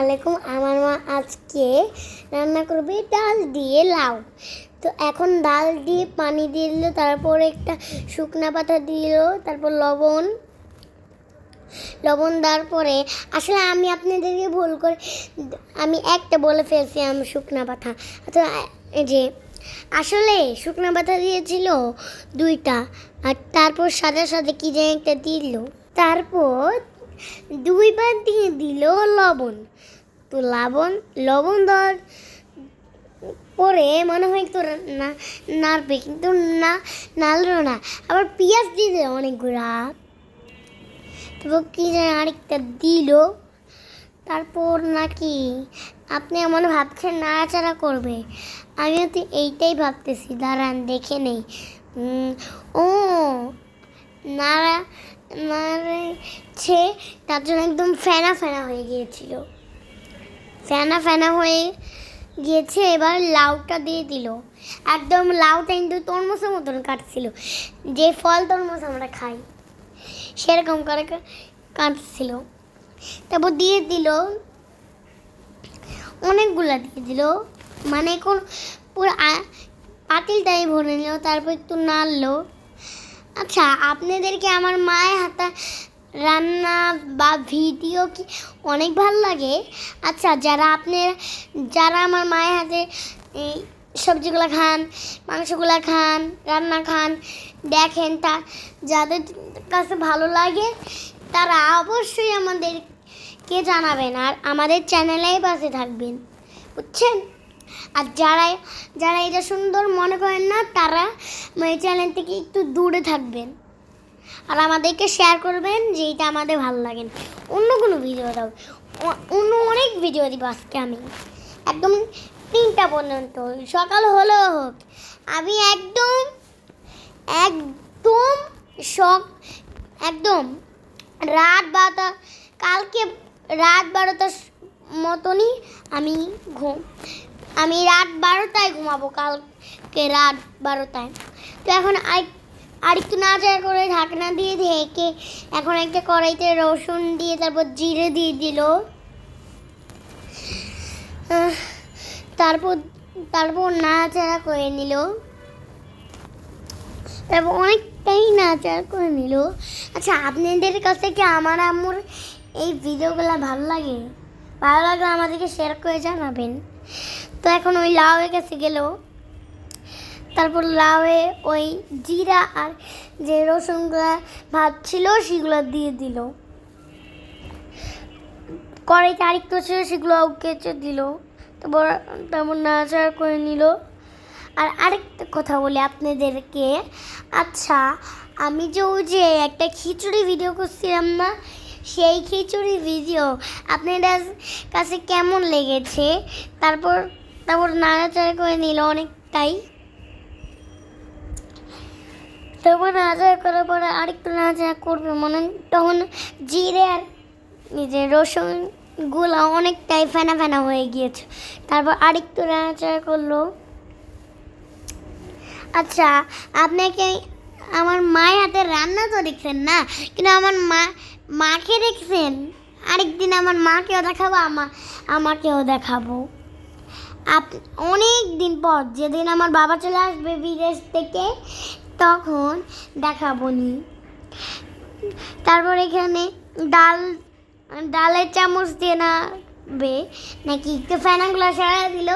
আলাইকুম। আমার মা আজকে রান্না করবে ডাল দিয়ে লাউ। তো এখন ডাল দিয়ে পানি দিয়ে দিল, তারপর একটা শুকনা পাতা দিল, তারপর লবণ। লবণ দেওয়ার পরে, আসলে আমি আপনাদেরকে ভুল করে, আমি একটা বলে ফেলছি, আমি শুকনা পাতা। তো এই যে, আসলে শুকনা পাতা দিয়েছিল দুইটা, আর তারপর সাদা সাদা কি যেন একটা দিল। তারপর দুইবার দিয়ে দিল লবণ। তো লবণ লবণ দেওয়ার পরে মনে হয় একটু না নাড়বে, কিন্তু না, নাড়লো না। আবার পেঁয়াজ দিয়ে দিল অনেকগুলা। তারপর কি যেন আরেকটা দিল। তারপর নাকি আপনি এমন ভাবছেন নাড়াচাড়া করবে। আমিও তো এইটাই ভাবতেছি, দাঁড়ান দেখে নেই। ও, নাড়া নাড়ছে তার জন্য একদম ফেনা ফেনা হয়ে গিয়েছিল। ফেনা ফেনা হয়ে গিয়েছে, এবার লাউটা দিয়ে দিল। একদম লাউটা কিন্তু তরমুজের মতন কাটছিল। যে ফল তরমুজ আমরা খাই, সেরকম করে কাটছিল। তারপর দিয়ে দিল, অনেকগুলো দিয়ে দিল। মানে কোন পুরো পাতিলটাই ভরে নিল, তারপর একটু নাড়লো। আচ্ছা আপনাদেরকে আমার মায়ের হাতে রান্না বা ভিডিও কি অনেক ভালো লাগে? আচ্ছা যারা আপনার যারা আমার মায়ের হাতে এই সবজিগুলো খান, মাংসগুলো খান, রান্না খান, দেখেন তা, যাদের কাছে ভালো লাগে, তারা অবশ্যই আমাদেরকে জানাবেন আর আমাদের চ্যানেলেই পাশে থাকবেন। বুঝছেন? আর যারা যারা এটা সুন্দর মনে করেন না, তারা এই চ্যানেল থেকে একটু দূরে থাকবেন। আর আমাদেরকে শেয়ার করবেন যে এটা আমাদের ভালো লাগে। অন্য কোনো ভিডিও দাও। অন্য অনেক ভিডিও দিব আজকে আমি। একদম তিনটা পর্যন্ত। সকাল হলেও হোক। আমি একদম একদম শখ একদম রাত বারোটা, কালকে রাত বারোটার মতনই আমি ঘুম, আমি রাত বারোটায় ঘুমাবো, কালকে রাত বারোটায়। তো এখন আর আর একটু নাচা করে ঢাকনা দিয়ে ঢেকে এখন একটা কড়াইতে রসুন দিয়ে তারপর জিরে দিয়ে দিল। তারপর তারপর নাড়াচাড়া করে নিল। তারপর অনেকটাই নাচার করে নিল। আচ্ছা আপনাদের কাছে কি আমার আম্মুর এই ভিডিওগুলো ভালো লাগে? ভালো লাগলে আমাদেরকে শেয়ার করে জানাবেন। তো এখন ওই লাউয়ের কাছে গেল। তারপর লাউয়ে ওই জিরা আর যে রসুনগুলা ভাত ছিল, সেগুলো দিয়ে দিল। কড়াইতে আরেকটু ছিল, সেগুলো কেচে দিল। তারপর তারপর নাড়াচাড়া করে নিল। আর আরেকটা কথা বলি আপনাদেরকে। আচ্ছা আমি যে ওই যে একটা খিচুড়ি ভিডিও করছিলাম না, সেই খিচুড়ি ভিডিও আপনাদের কাছে কেমন লেগেছে? তারপর তারপর নাড়াচাড়া করে নিল অনেকটাই। তারপর নাড়াচাড়া করার পরে আরেকটু নাড়াচাড়া করবে, মনে তখন জিরে আর যে রসুনগুলা অনেকটাই ফেনা ফেনা হয়ে গিয়েছে। তারপর আরেকটু নাড়াচাড়া করল। আচ্ছা আপনাকে আমার মায়ের হাতের রান্না তো দেখছেন না? কিন্তু আমার মা, মাকে দেখছেন? আরেকদিন আমার মাকেও দেখাবো, আমা, আমাকেও দেখাবো। আপ অনেক দিন পর যেদিন আমার বাবা চলে আসবে বিদেশ থেকে তখন দেখাবো নি তারপর এখানে ডাল, ডালের চামচ দিয়ে নাবে নাকি একটু ফ্যানাগুলো সারা দিল?